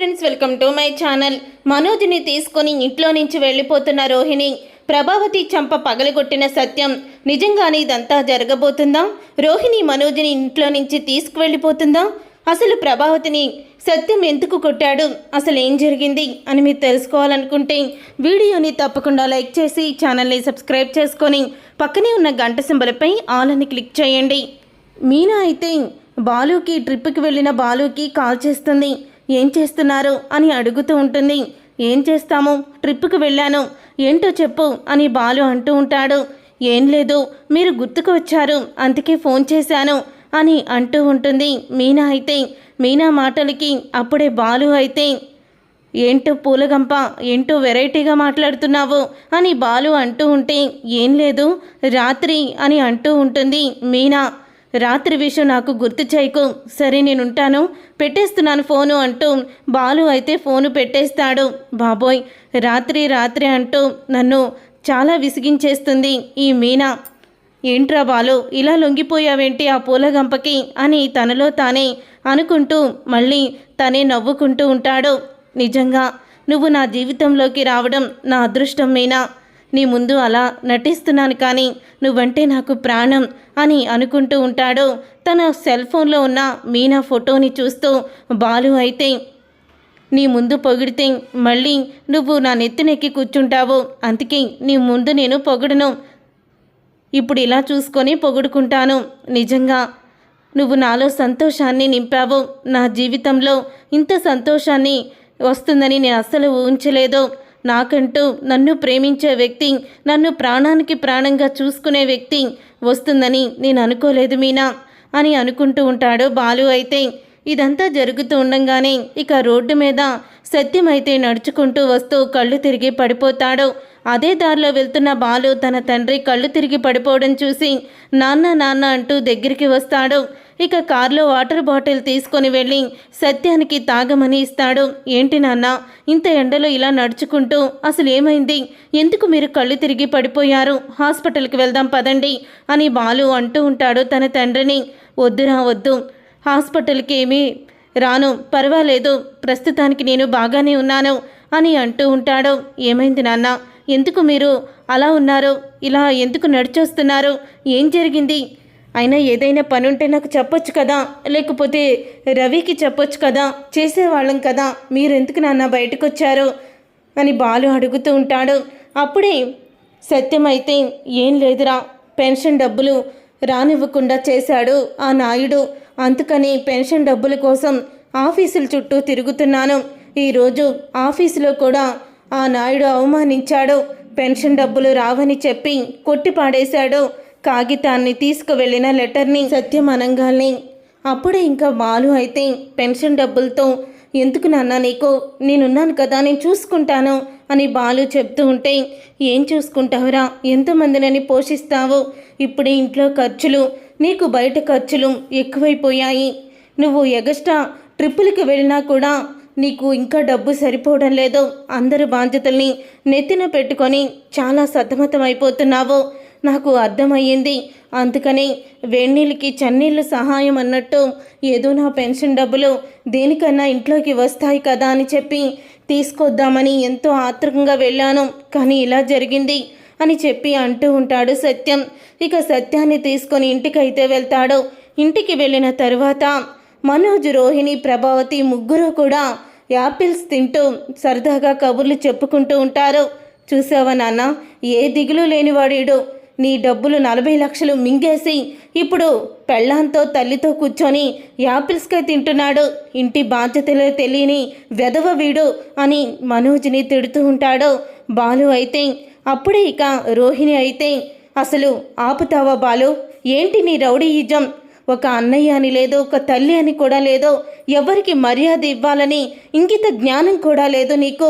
Friends welcome to my channel మనోజ్ని తీసుకొని ఇంట్లో నుంచి వెళ్ళిపోతున్న రోహిణి ప్రభావతి చంప పగలగొట్టిన సత్యం. నిజంగానే ఇదంతా జరగబోతుందా? రోహిణి మనోజ్ని ఇంట్లో నుంచి తీసుకువెళ్ళిపోతుందా? అసలు ప్రభావతిని సత్యం ఎందుకు కొట్టాడు? అసలు ఏం జరిగింది? అని మీరు తెలుసుకోవాలనుకుంటే వీడియోని తప్పకుండా లైక్ చేసి ఛానల్ని సబ్స్క్రైబ్ చేసుకొని పక్కనే ఉన్న గంట సింబలపై ఆల్ అని క్లిక్ చేయండి. మీనా అయితే బాలుకి ట్రిప్కి వెళ్ళిన బాలుకి కాల్ చేస్తుంది. ఏం చేస్తున్నారు అని అడుగుతూ ఉంటుంది. ఏం చేస్తాము? ట్రిప్కి వెళ్ళాను. ఏంటో చెప్పు అని బాలు అంటూ ఉంటాడు. ఏం లేదు మీరు గుర్తుకు వచ్చారు అందుకే ఫోన్ చేశాను అని అంటూ ఉంటుంది మీనా అయితే. మీనా మాటలకి అప్పుడే బాలు అయితే ఏంటో పూలగంప ఏంటో వెరైటీగా మాట్లాడుతున్నావు అని బాలు అంటూ ఉంటే ఏం లేదు రాత్రి అని అంటూ ఉంటుంది మీనా. రాత్రి విషయం నాకు గుర్తు చేయకు. సరే నేను ఉంటాను పెట్టేస్తున్నాను ఫోను అంటూ బాలు అయితే ఫోను పెట్టేస్తాడు. బాబోయ్ రాత్రి రాత్రి అంటూ నన్ను చాలా విసిగించేస్తుంది ఈ మీనా. ఏంట్రా బాలు ఇలా లొంగిపోయావేంటి ఆ పూలగంపకి అని తనలో తానే అనుకుంటూ మళ్ళీ తనే నవ్వుకుంటూ ఉంటాడు. నిజంగా నువ్వు నా జీవితంలోకి రావడం నా అదృష్టం మీనా. నీ ముందు అలా నటిస్తున్నాను కానీ నువ్వంటే నాకు ప్రాణం అని అనుకుంటూ ఉంటాడు. తన సెల్ ఫోన్లో ఉన్న మీనా ఫోటోని చూస్తూ బాలు అయితే నీ ముందు పొగిడితే మళ్ళీ నువ్వు నా నెత్తినెక్కి కూర్చుంటావు. అందుకే నీ ముందు నేను పొగడను. ఇప్పుడు ఇలా చూసుకొని పొగుడుకుంటాను. నిజంగా నువ్వు నాలో సంతోషాన్ని నింపావు. నా జీవితంలో ఇంత సంతోషాన్ని వస్తుందని నేను అస్సలు ఊహించలేదు. నాకంటూ నన్ను ప్రేమించే వ్యక్తి నన్ను ప్రాణానికి ప్రాణంగా చూసుకునే వ్యక్తి వస్తుందని నేను అనుకోలేదు మీనా అని అనుకుంటూ ఉంటాడు బాలు అయితే. ఇదంతా జరుగుతూ ఉండంగానే ఇక రోడ్డు మీద సత్యం అయితే నడుచుకుంటూ వస్తూ కళ్ళు తిరిగి పడిపోతాడు. అదే దారిలో వెళ్తున్న బాలు తన తండ్రి కళ్ళు తిరిగి పడిపోవడం చూసి నాన్న నాన్న అంటూ దగ్గరికి వస్తాడు. ఇక కారులో వాటర్ బాటిల్ తీసుకొని వెళ్ళి సత్యానికి తాగమని ఇస్తాడు. ఏంటి నాన్న ఇంత ఎండలో ఇలా నడుచుకుంటూ అసలు ఏమైంది? ఎందుకు మీరు కళ్ళు తిరిగి పడిపోయారు? హాస్పిటల్కి వెళ్దాం పదండి అని బాలు అంటూ ఉంటాడు తన తండ్రిని. వద్దురా వద్దు. హాస్పిటల్కి ఏమీ రాను. పర్వాలేదు. ప్రస్తుతానికి నేను బాగానే ఉన్నాను అని అంటూ ఉంటాడు. ఏమైంది నాన్న? ఎందుకు మీరు అలా ఉన్నారు? ఇలా ఎందుకు నడిచొస్తున్నారు? ఏం జరిగింది? అయినా ఏదైనా పని ఉంటే నాకు చెప్పొచ్చు కదా? లేకపోతే రవికి చెప్పొచ్చు కదా? చేసేవాళ్ళం కదా? మీరెందుకు నాన్న బయటకు వచ్చారు అని బాలు అడుగుతూ ఉంటాడు. అప్పుడే సత్యమైతే ఏం లేదురా పెన్షన్ డబ్బులు రానివ్వకుండా చేశాడు ఆ నాయుడు. అందుకని పెన్షన్ డబ్బుల కోసం ఆఫీసుల చుట్టూ తిరుగుతున్నాను. ఈరోజు ఆఫీసులో కూడా ఆ నాయుడు అవమానించాడు. పెన్షన్ డబ్బులు రావని చెప్పి కొట్టి పాడేశాడు. కాగితాన్ని తీసుకువెళ్ళిన లెటర్ని సత్యం అనంగాల్ని అప్పుడే ఇంకా బాలు అయితే పెన్షన్ డబ్బులతో ఎందుకు నాన్న నీకు? నేనున్నాను కదా నేను చూసుకుంటాను అని బాలు చెప్తూ ఉంటే ఏం చూసుకుంటావురా? ఎంతమందినని పోషిస్తావు. ఇప్పుడు ఇంట్లో ఖర్చులు నీకు బయట ఖర్చులు ఎక్కువైపోయాయి. నువ్వు ఎగస్ట్రా ట్రిప్పులకి వెళ్ళినా కూడా నీకు ఇంకా డబ్బు సరిపోవడం లేదు. అందరు బాధ్యతల్ని నెత్తిన పెట్టుకొని చాలా సతమతం అయిపోతున్నావు నాకు అర్థమయ్యింది. అందుకని వేణీళ్ళకి చన్నీళ్ళు సహాయం అన్నట్టు ఏదో నా పెన్షన్ డబ్బులు దేనికన్నా ఇంట్లోకి వస్తాయి కదా అని చెప్పి తీసుకొద్దామని ఎంతో ఆత్రంగా వెళ్ళాను. కానీ ఇలా జరిగింది అని చెప్పి అంటూ ఉంటాడు సత్యం. ఇక సత్యాన్ని తీసుకొని ఇంటికైతే వెళ్తాడు. ఇంటికి వెళ్ళిన తరువాత మనోజ్ రోహిణి ప్రభావతి ముగ్గురు కూడా యాపిల్స్ తింటూ సరదాగా కబుర్లు చెప్పుకుంటూ ఉంటారు. చూసావా నాన్న? ఏ దిగులు లేనివాడీడు. నీ డబ్బులు నలభై లక్షలు మింగేసి ఇప్పుడు పెళ్ళాంతో తల్లితో కూర్చొని యాపిల్స్కై తింటున్నాడు. ఇంటి బాధ్యతలు తెలియని వెధవ వీడు అని మనోజ్ని తిడుతూ ఉంటాడు. బాలు అయితే అప్పుడే ఇక రోహిణి అయితే అసలు ఆపుతావా బాలు? ఏంటి నీ రౌడీయిజం? ఒక అన్నయ్య అని లేదో ఒక తల్లి అని కూడా లేదో ఎవరికి మర్యాద ఇవ్వాలని ఇంగిత జ్ఞానం కూడా లేదు నీకు.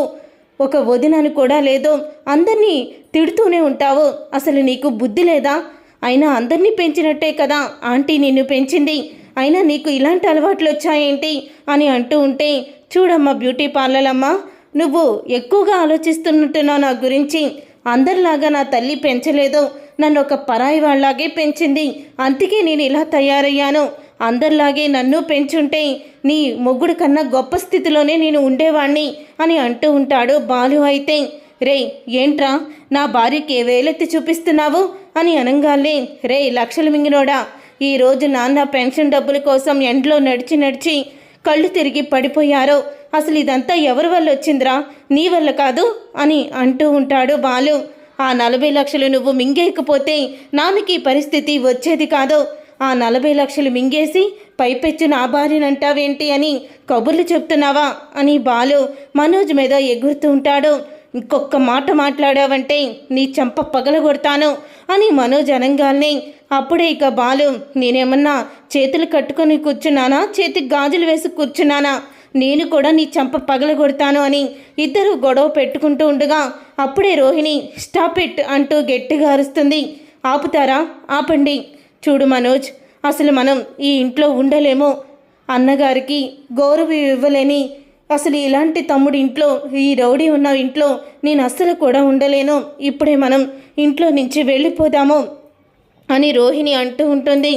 ఒక వదినని కూడా లేదు అందరినీ తిడుతూనే ఉంటావు. అసలు నీకు బుద్ధి లేదా? అయినా అందరినీ పెంచినట్టే కదా. ఆంటీ నిన్ను పెంచింది. అయినా నీకు ఇలాంటి అలవాట్లు వచ్చాయేంటి? అని అంటూ ఉంటే చూడమ్మా బ్యూటీ పార్లర్ అమ్మా నువ్వు ఎక్కువగా ఆలోచిస్తున్నట్టున్నావు నా గురించి. అందరిలాగా నా తల్లి పెంచలేదు. నన్ను ఒక పరాయి వాళ్ళలాగే పెంచింది. అందుకే నేను ఇలా తయారయ్యాను. అందరిలాగే నన్ను పెంచుంటే నీ మొగ్గుడు కన్నా గొప్ప స్థితిలోనే నేను ఉండేవాణ్ణి అని అంటూ ఉంటాడు బాలు అయితే. రే ఏంట్రా? నా భార్యకి వేలెత్తి చూపిస్తున్నావు? అని అనగానే రే లక్షలు మింగినోడా? ఈరోజు నాన్న పెన్షన్ డబ్బుల కోసం ఎండ్లో నడిచి నడిచి కళ్ళు తిరిగి పడిపోయారు. అసలు ఇదంతా ఎవరి వల్ల వచ్చిందిరా? నీ వల్ల కాదు? అని అంటూ ఉంటాడు బాలు. ఆ నలభై లక్షలు నువ్వు మింగేయకపోతే నాన్నకి పరిస్థితి వచ్చేది కాదు. ఆ నలభై లక్షలు మింగేసి పైపెచ్చు నా భార్యనంటావేంటి అని కబుర్లు చెప్తున్నావా అని బాలు మనోజ్ మీద ఎగురుతూ ఉంటాడు. ఇంకొక మాట మాట్లాడావంటే నీ చెంప పగలగొడతాను అని మనోజ్ అనంగాల్ని అప్పుడే ఇక బాలు నేనేమన్నా చేతులు కట్టుకొని కూర్చున్నానా? చేతికి గాజులు వేసి కూర్చున్నానా? నేను కూడా నీ చంప పగలగొడతాను అని ఇద్దరు గొడవ పెట్టుకుంటూ ఉండగా అప్పుడే రోహిణి స్టాప్ ఇట్ అంటూ గట్టిగా అరుస్తుంది. ఆపుతారా? ఆపండి చూడు మనోజ్ అసలు మనం ఈ ఇంట్లో ఉండలేము. అన్నగారికి గౌరవం ఇవ్వలేని అసలు ఇలాంటి తమ్ముడి ఇంట్లో ఈ రౌడీ ఉన్న ఇంట్లో నేను అస్సలు కూడా ఉండలేను. ఇప్పుడే మనం ఇంట్లో నుంచి వెళ్ళిపోదాము అని రోహిణి అంటూ ఉంటుంది.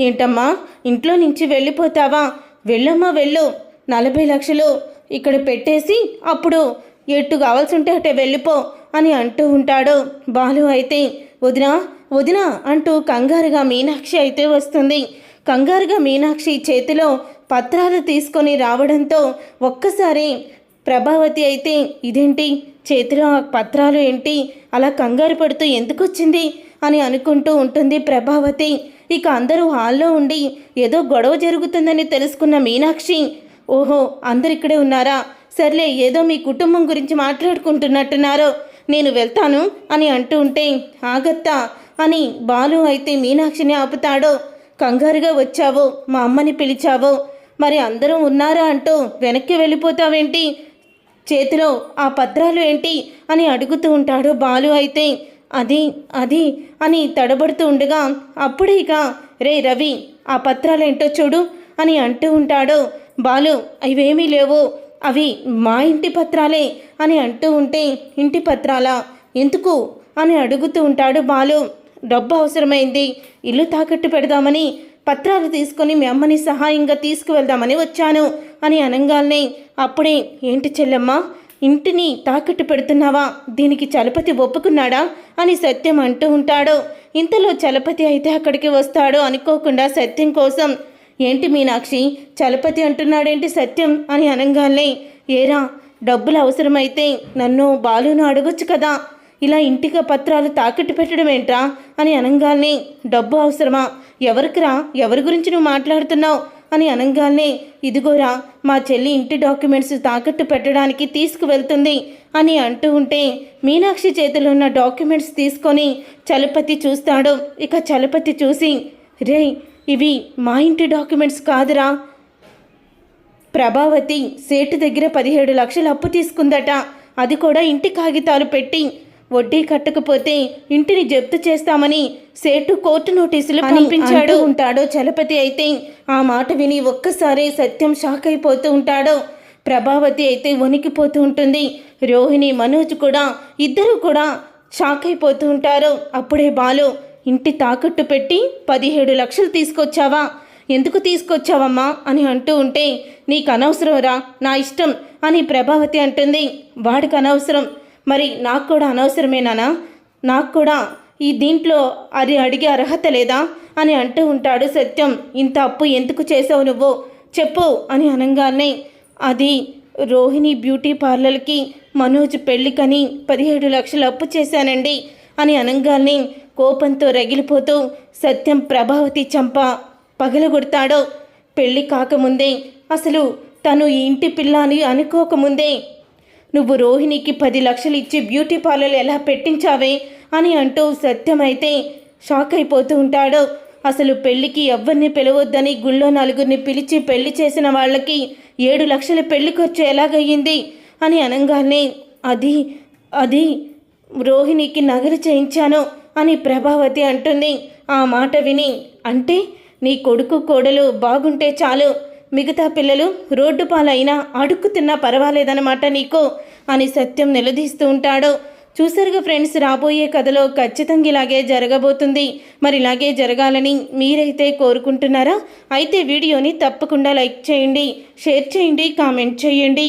ఏంటమ్మా ఇంట్లో నుంచి వెళ్ళిపోతావా? వెళ్ళమ్మా వెళ్ళు. నలభై లక్షలు ఇక్కడ పెట్టేసి అప్పుడు ఎటు కావాల్సి ఉంటే అటే వెళ్ళిపో అని అంటూ ఉంటాడు. బాలు అయితే వదినా వదినా అంటూ కంగారుగా మీనాక్షి అయితే వస్తుంది. కంగారుగా మీనాక్షి చేతిలో పత్రాలు తీసుకొని రావడంతో ఒక్కసారి ప్రభావతి అయితే ఇదేంటి? చేతిలో ఆ పత్రాలు ఏంటి? అలా కంగారు పడుతూ ఎందుకు వచ్చింది అని అనుకుంటూ ఉంటుంది ప్రభావతి. ఇక అందరూ హాల్లో ఉండి ఏదో గొడవ జరుగుతుందని తెలుసుకున్న మీనాక్షి ఓహో అందరు ఇక్కడే ఉన్నారా? సర్లే ఏదో మీ కుటుంబం గురించి మాట్లాడుకుంటున్నట్టున్నారో. నేను వెళ్తాను అని అంటూ ఉంటే ఆగత్తా అని బాలు అయితే మీనాక్షిని ఆపుతాడో. కంగారుగా వచ్చావో మా అమ్మని పిలిచావో. మరి అందరూ ఉన్నారా? అంటూ వెనక్కి వెళ్ళిపోతావేంటి? చేతిలో ఆ పత్రాలు ఏంటి? అని అడుగుతూ ఉంటాడు బాలు అయితే. అది అది అని తడబడుతూ ఉండగా అప్పుడే ఇక. రే రవి ఆ పత్రాలు ఏంటో చూడు అని అంటూ ఉంటాడు బాలు. ఇవేమీ లేవు. అవి మా ఇంటి పత్రాలే అని అంటూ ఉంటే ఇంటి పత్రాలా? ఎందుకు? అని అడుగుతూ ఉంటాడు బాలు. డబ్బు అవసరమైంది. ఇల్లు తాకట్టు పెడదామని పత్రాలు తీసుకొని మీ అమ్మని సహాయంగా తీసుకువెళ్దామని వచ్చాను అని అనగానే అప్పుడే ఏంటి చెల్లెమ్మ? ఇంటిని తాకట్టు పెడుతున్నావా? దీనికి చలపతి ఒప్పుకున్నాడా? అని సత్యం అంటూ ఉంటాడు. ఇంతలో చలపతి అయితే అక్కడికి వస్తాడు అనుకోకుండా సత్యం కోసం ఏంటి మీనాక్షి? చలపతి అంటున్నాడేంటి సత్యం అని అనగానే ఏరా డబ్బులు అవసరమైతే నన్ను బాలును అడగొచ్చు కదా? ఇలా ఇంటికి పత్రాలు తాకట్టు పెట్టడం ఏంట్రా? అని అనగానే డబ్బు అవసరమా? ఎవరికిరా ఎవరి గురించి నువ్వు మాట్లాడుతున్నావు? అని అనగానే ఇదిగోరా మా చెల్లి ఇంటి డాక్యుమెంట్స్ తాకట్టు పెట్టడానికి తీసుకువెళ్తుంది అని అంటూ ఉంటే మీనాక్షి చేతిలో ఉన్న డాక్యుమెంట్స్ తీసుకొని చలపతి చూస్తాడు. ఇక చలపతి చూసి రే ఇవి మా ఇంటి డాక్యుమెంట్స్ కాదురా. ప్రభావతి సేటు దగ్గర పదిహేడు లక్షలు అప్పు తీసుకుందట. అది కూడా ఇంటి కాగితాలు పెట్టి వడ్డీ కట్టకపోతే ఇంటిని జప్తు చేస్తామని సేటు కోర్టు నోటీసులు పంపించాడు. ఉంటాడో చలపతి అయితే. ఆ మాట విని ఒక్కసారి సత్యం షాక్ అయిపోతూ ఉంటాడు. ప్రభావతి అయితే వణికిపోతూ ఉంటుంది. రోహిణి మనోజ్ కూడా ఇద్దరు కూడా షాక్ అయిపోతూ ఉంటారు. అప్పుడే బాలు ఇంటి తాకట్టు పెట్టి పదిహేడు లక్షలు తీసుకొచ్చావా? ఎందుకు తీసుకొచ్చావమ్మా? అని అంటూ ఉంటే నీకు అనవసరంరా నా ఇష్టం అని ప్రభావతి అంటుంది. వాడికి అనవసరం. మరి నాకు కూడా అనవసరమేనా నాకు కూడా ఈ దీంట్లో అది అడిగే అర్హత లేదా? అని అంటూ ఉంటాడు సత్యం. ఇంత అప్పు ఎందుకు చేసావు నువ్వు? చెప్పు అని అనగానే అది రోహిణి బ్యూటీ పార్లర్కి మనోజ్ పెళ్ళికని పదిహేడు లక్షలు అప్పు చేశానండి. అని అనగానే కోపంతో రగిలిపోతూ సత్యం ప్రభావతి చంప పగలగొడతాడో. పెళ్ళి కాకముందే అసలు తను ఈ ఇంటి పిల్ల అని అనుకోకముందే. నువ్వు రోహిణికి పది లక్షలు ఇచ్చి బ్యూటీ పార్లర్ ఎలా పెట్టించావే అని అంటూ సత్యమైతే షాక్ అయిపోతూ ఉంటాడు. అసలు పెళ్ళికి ఎవరిని పిలవద్దని గుళ్ళో నలుగురిని పిలిచి పెళ్ళి చేసిన వాళ్ళకి ఏడు లక్షల పెళ్ళి ఖర్చు ఎలాగయ్యింది అని అనగానే అది అది రోహిణికి నగలు చేయించాను అని ప్రభావతి అంటుంది. ఆ మాట విని అంటే నీ కొడుకు కోడలు బాగుంటే చాలు. మిగతా పిల్లలు రోడ్డు పాలైనా అడుక్కుతున్నా పర్వాలేదన్నమాట నీకు అని సత్యం నిలదీస్తూ ఉంటాడు. చూసారుగా ఫ్రెండ్స్ రాబోయే కథలో ఖచ్చితంగా ఇలాగే జరగబోతుంది. మరి ఇలాగే జరగాలని మీరైతే కోరుకుంటున్నారా? అయితే వీడియోని తప్పకుండా లైక్ చేయండి షేర్ చేయండి కామెంట్ చేయండి.